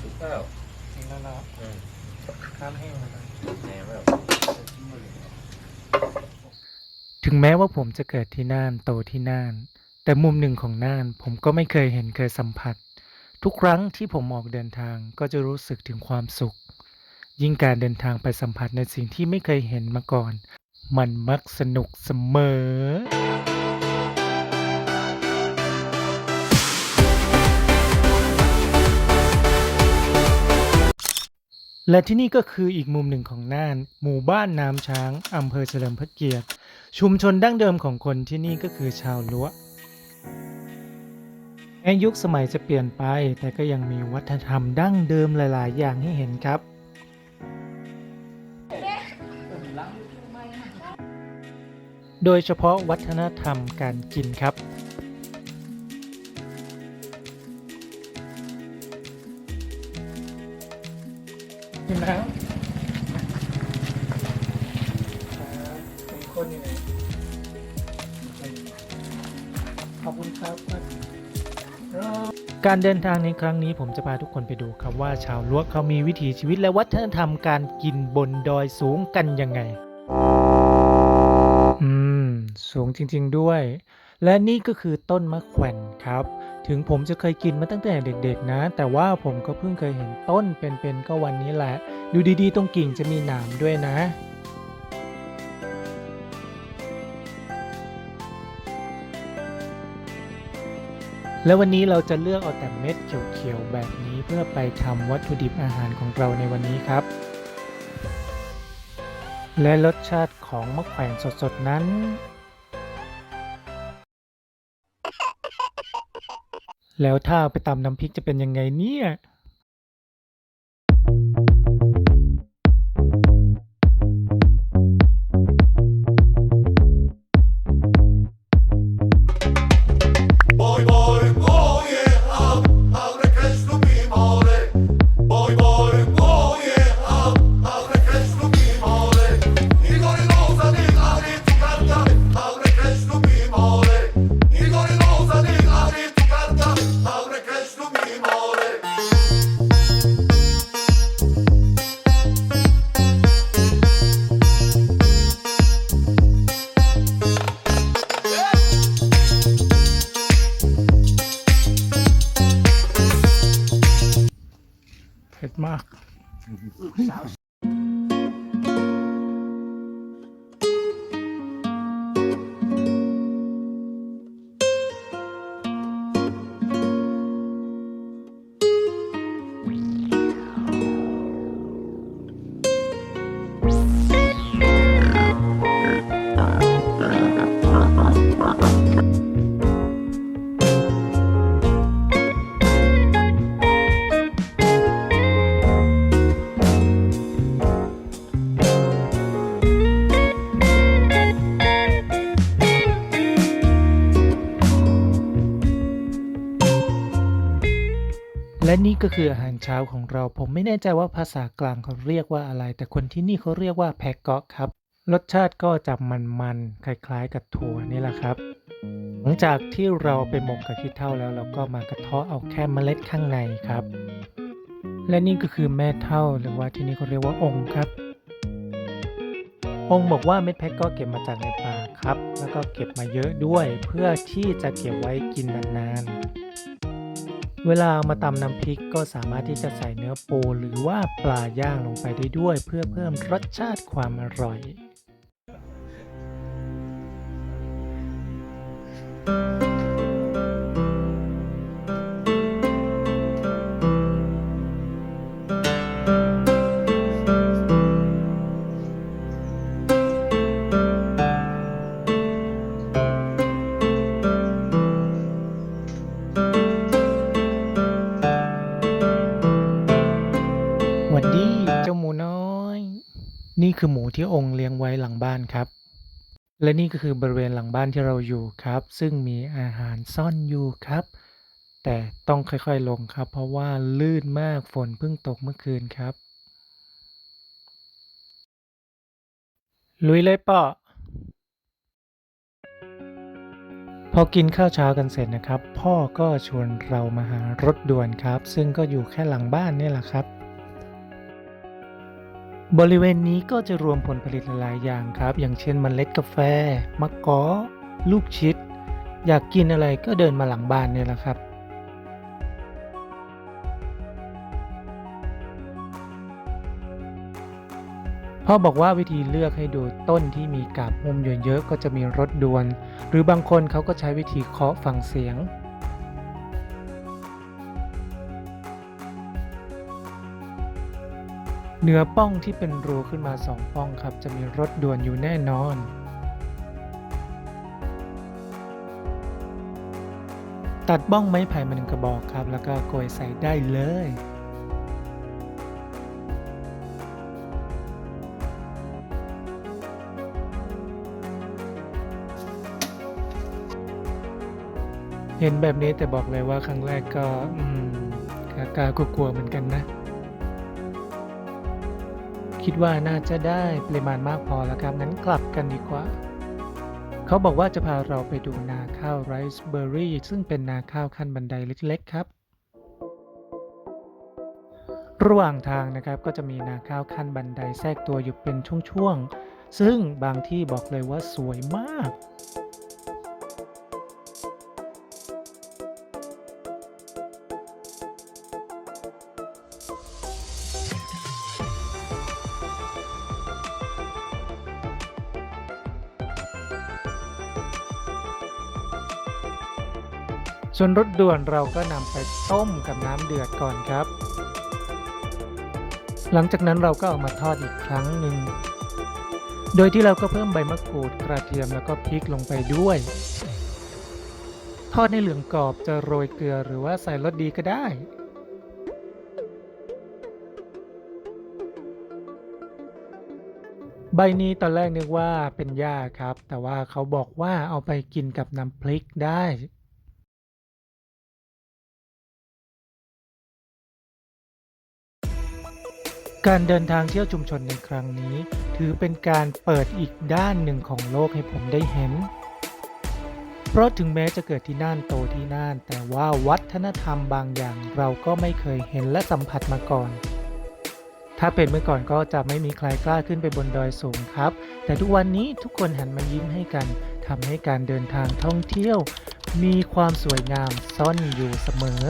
สุกแล้วจริงแล้วนะอืมน้ำแห้งแล้วนะแหนมแล้วถึงแม้ว่าผมจะเกิดที่น่านโตที่น่าน แต่มุมหนึ่งของน่านผมก็ไม่เคยเห็นเคยสัมผัส ทุกครั้งที่ผมออกเดินทางก็จะรู้สึกถึงความสุข ยิ่งการเดินทางไปสัมผัสในสิ่งที่ไม่เคยเห็นมาก่อน มันมักสนุกเสมอ และที่นี่ก็คืออีกมุมหนึ่งของน่าน หมู่บ้านน้ำช้างอำเภอเฉลิมพระเกียรติ ชุมชนดั้งเดิมของคนที่นี่ก็คือชาวล้วแม้ยุคสมัยจะเปลี่ยนไป แต่ก็ยังมีวัฒนธรรมดั้งเดิมหลาย ๆ อย่างให้เห็นครับ โดยเฉพาะวัฒนธรรมการกินครับ เห็นแล้วเป็นคนยังไงขอบคุณครับการเดินทางในครั้งนี้ผมจะพาทุกคนไปดูครับว่าชาวล้วเขามีวิถีชีวิตและวัฒนธรรมการกินบนดอยสูงกันยังไง อืม สูงจริง ๆด้วย และนี่ก็คือต้นมะแขวนครับ ถึงผมจะเคยกินมาตั้งแต่เด็กๆนะ แต่ว่าผมก็เพิ่งเคยเห็นต้นเป็นๆก็วันนี้แหละ ดูดีๆ ตรงกิ่งจะมีหนามด้วยนะแล้ววันนี้เราจะเลือกเอาแต่เม็ดเขียวๆแบบนี้เพื่อไปทำวัตถุดิบอาหารของเราในวันนี้ครับ และรสชาติของมะแขวนสดๆนั้น แล้วถ้าไปตำน้ำพริกจะเป็นยังไงเนี่ย มาก และนี่ก็คืออาหารเช้าของเรา ผมไม่แน่ใจว่าภาษากลางเขาเรียกว่าอะไร แต่คนที่นี่เขาเรียกว่าแพกเกาะครับ รสชาติก็จะมันๆ คล้ายๆ กับถั่วนี่แหละครับ หลังจากที่เราไปหมกกับขี้เถ้าแล้วเราก็มากระเทาะเอาแค่เมล็ดข้างในครับ และนี่ก็คือแม่เท่าหรือว่าที่นี่เขาเรียกว่าองค์ครับ องค์บอกว่าเม็ดแพกก็เก็บมาจากในป่าครับ แล้วก็เก็บมาเยอะด้วย เพื่อที่จะเก็บไว้กินนานๆ เวลาเอามาตำน้ำพริกก็สามารถที่จะใส่เนื้อปูหรือว่าปลาย่างลงไปได้ด้วยเพื่อเพิ่มรสชาติความอร่อยหวั คือหมูที่องค์เลี้ยงไว้หลังบ้านครับ และนี่ก็คือบริเวณหลังบ้านที่เราอยู่ครับ ซึ่งมีอาหารซ่อนอยู่ครับ แต่ต้องค่อยๆลงครับ เพราะว่าลื่นมากฝนเพิ่งตกเมื่อคืนครับ ลุยเลยเปาะพอกินข้าวเช้ากันเสร็จนะครับ พ่อก็ชวนเรามาหารถด่วนครับ ซึ่งก็อยู่แค่หลังบ้านนี่แหละครับ บริเวณนี้ก็จะรวมผลผลิตหลายๆอย่างครับ อย่างเช่นมเมล็ดกาแฟ มะกอลูกชิด อยากกินอะไรก็เดินมาหลังบ้านเนี่ยแหละครับ พ่อบอกว่าวิธีเลือกให้ดูต้นที่มีกาบมุมเยอะๆก็จะมีรถด่วน หรือบางคนเขาก็ใช้วิธีเคาะฟังเสียง เนื้อป้องที่เป็นรูขึ้นมาสองป้องครับ จะมีรถด่วนอยู่แน่นอน ตัดบ้องไม้ไผ่มาหนึ่งกระบอกครับ แล้วก็โกยใส่ได้เลยเห็นแบบนี้แต่บอกเลยว่าครั้งแรกก็อืมกล้ากลัวๆเหมือนกันนะ คิดว่าน่าจะได้ปริมาณมากพอแล้วครับงั้นกลับกันดีกว่า เขาบอกว่าจะพาเราไปดูนาข้าวไรซ์เบอร์รี่ซึ่งเป็นนาข้าวขั้นบันไดเล็ก ๆ ครับ ระหว่างทางนะครับก็จะมีนาข้าวขั้นบันไดแทรกตัวอยู่เป็นช่วงๆซึ่งบางที่บอกเลยว่าสวยมาก ส่วนรสด่วนเราก็นำไปต้มกับน้ำเดือดก่อนครับ หลังจากนั้นเราก็เอามาทอดอีกครั้งหนึ่ง โดยที่เราก็เพิ่มใบมะกรูดกระเทียมแล้วก็พริกลงไปด้วย ทอดให้เหลืองกรอบจะโรยเกลือหรือว่าใส่รสดีก็ได้ใบนี้ตอนแรกนึกว่าเป็นหญ้าครับ แต่ว่าเขาบอกว่าเอาไปกินกับน้ำพริกได้ การเดินทางเที่ยวชุมชนในครั้งนี้ ถือเป็นการเปิดอีกด้านหนึ่งของโลกให้ผมได้เห็น เพราะถึงแม้จะเกิดที่น่านโตที่น่าน แต่ว่าวัฒนธรรมบางอย่างเราก็ไม่เคยเห็นและสัมผัสมาก่อน ถ้าเป็นเมื่อก่อนก็จะไม่มีใครกล้าขึ้นไปบนดอยสูงครับ แต่ทุกวันนี้ทุกคนหันมายิ้มให้กันทำให้การเดินทางท่องเที่ยว มีความสวยงามซ่อนอยู่เสมอ